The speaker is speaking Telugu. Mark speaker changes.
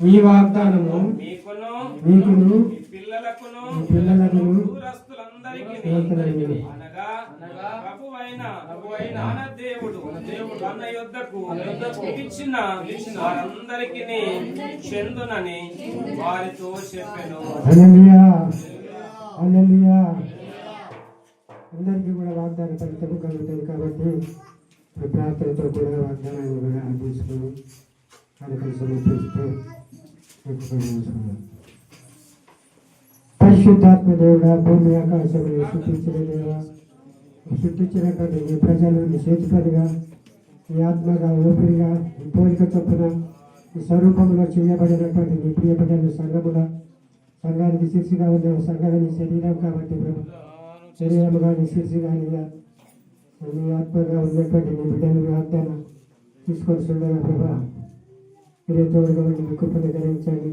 Speaker 1: ఈ వాగ్దానము
Speaker 2: మీకును
Speaker 1: మీకును
Speaker 2: మీ పిల్లలకును
Speaker 1: మీ పిల్లలకును
Speaker 2: దూరస్తులందరికీ
Speaker 1: దూరస్తులందరికీ
Speaker 2: అనగా ప్రభువైన దేవుడు యొద్దకు ఇచ్చిన వారందరికీ చెందునని వారితో చెప్పెను.
Speaker 1: హల్లెలూయా హల్లెలూయా. అందరికీ కూడా వాగ్దాన ఫలితము కలుగుతుంది కాబట్టి ప్రార్థనతో కూడా వాగ్దానాన్ని కూడా అందించుకొని ఎక్కువ పరిశుద్ధాత్మ దేవుడా భూమి ఆకాశములు సృష్టించిన దేవా సృష్టించినటువంటి నీ ప్రజలు నీ చేతిపనిగా నీ ఆత్మగా ఊపిరిగా నీ పోలిక చొప్పున ఈ స్వరూపంలో చేయబడినటువంటి నీ ప్రియ బిడ్డలు సంఘముగా సంఘానికి శిర్షిగా ఉన్న సంఘాన్ని శరీరం కాబట్టి ప్రభు శరీరముగా నీ శిర్షిగా నీ నీ ఆత్మగా ఉన్నటువంటి నీ బిడ్డలు వాగ్దానం తీసుకొని చూడగా ప్రభా ఎదుగుతూ వర్గం ముందుకు పొందగలిగించండి